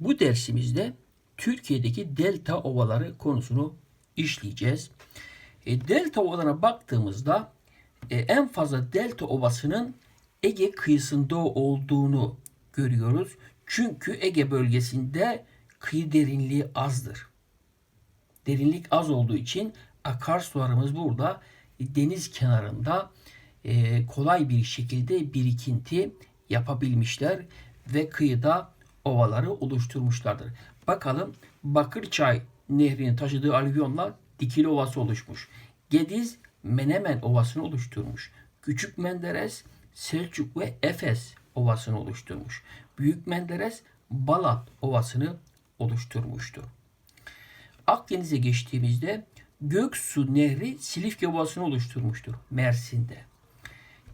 Bu dersimizde Türkiye'deki delta ovaları konusunu işleyeceğiz. E, delta ovalarına baktığımızda e, en fazla delta ovasının Ege kıyısında olduğunu görüyoruz. Çünkü Ege bölgesinde kıyı derinliği azdır. Derinlik az olduğu için akarsularımız burada deniz kenarında e, kolay bir şekilde birikinti yapabilmişler ve kıyıda ovaları oluşturmuşlardır. Bakalım Bakırçay nehrinin taşıdığı alüvyonla Dikili Ovası oluşmuş. Gediz Menemen Ovası'nı oluşturmuş. Küçük Menderes Selçuk ve Efes Ovası'nı oluşturmuş. Büyük Menderes Balat Ovası'nı oluşturmuştur. Akdeniz'e geçtiğimizde Göksu Nehri Silifke Ovası'nı oluşturmuştur Mersin'de.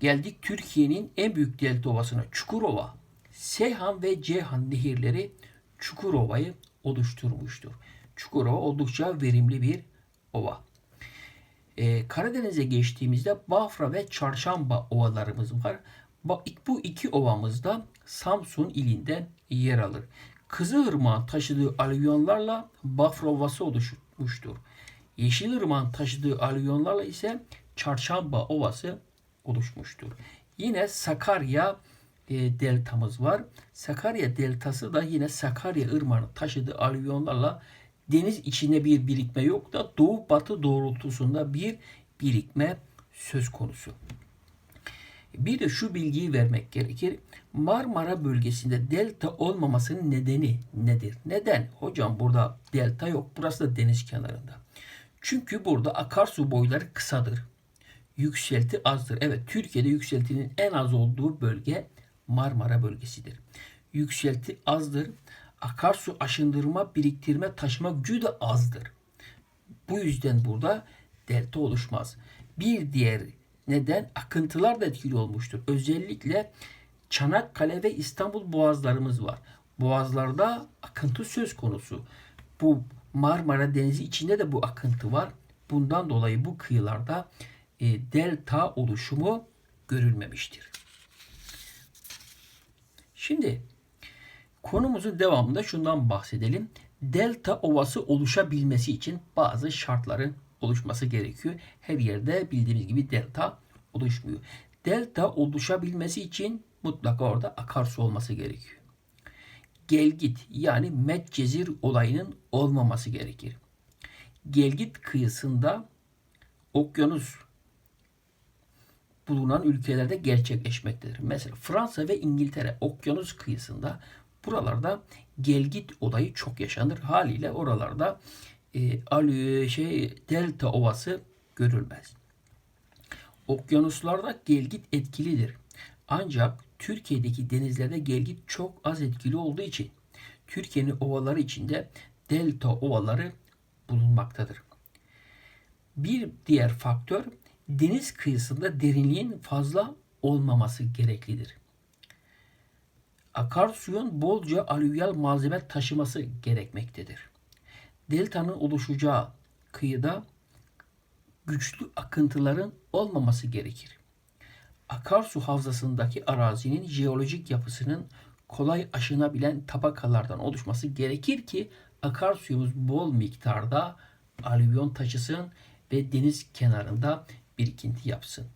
Geldik Türkiye'nin en büyük delta ovasına Çukurova. Seyhan ve Ceyhan nehirleri Çukurova'yı oluşturmuştur. Çukurova oldukça verimli bir ova. Ee, Karadeniz'e geçtiğimizde Bafra ve Çarşamba ovalarımız var. Bu iki ovamız da Samsun ilinde yer alır. Kızılırmak'ın taşıdığı alüvyonlarla Bafra Ovası oluşmuştur. Yeşilırmak'ın taşıdığı alüvyonlarla ise Çarşamba Ovası oluşmuştur. Yine Sakarya e, deltamız var. Sakarya deltası da yine Sakarya ırmağının taşıdığı alüvyonlarla deniz içinde bir birikme yok da doğu batı doğrultusunda bir birikme söz konusu. Bir de şu bilgiyi vermek gerekir. Marmara bölgesinde delta olmamasının nedeni nedir? Neden? Hocam burada delta yok. Burası da deniz kenarında. Çünkü burada akarsu boyları kısadır. Yükselti azdır. Evet Türkiye'de yükseltinin en az olduğu bölge Marmara bölgesidir. Yükselti azdır. Akarsu aşındırma, biriktirme, taşıma gücü de azdır. Bu yüzden burada delta oluşmaz. Bir diğer neden akıntılar da etkili olmuştur. Özellikle Çanakkale ve İstanbul boğazlarımız var. Boğazlarda akıntı söz konusu. Bu Marmara Denizi içinde de bu akıntı var. Bundan dolayı bu kıyılarda e, delta oluşumu görülmemiştir. Şimdi konumuzun devamında şundan bahsedelim. Delta ovası oluşabilmesi için bazı şartların oluşması gerekiyor. Her yerde bildiğimiz gibi delta oluşmuyor. Delta oluşabilmesi için mutlaka orada akarsu olması gerekiyor. Gelgit yani Medcezir olayının olmaması gerekir. Gelgit kıyısında okyanus bulunan ülkelerde gerçekleşmektedir. Mesela Fransa ve İngiltere okyanus kıyısında buralarda gelgit olayı çok yaşanır. Haliyle oralarda e, şey delta ovası görülmez. Okyanuslarda gelgit etkilidir. Ancak Türkiye'deki denizlerde gelgit çok az etkili olduğu için Türkiye'nin ovaları içinde delta ovaları bulunmaktadır. Bir diğer faktör deniz kıyısında derinliğin fazla olmaması gereklidir. Akarsuyun bolca alüvyal malzeme taşıması gerekmektedir. Deltanın oluşacağı kıyıda güçlü akıntıların olmaması gerekir. Akarsu havzasındaki arazinin jeolojik yapısının kolay aşınabilen tabakalardan oluşması gerekir ki akarsuyumuz bol miktarda alüvyon taşısın ve deniz kenarında birikinti yapsın.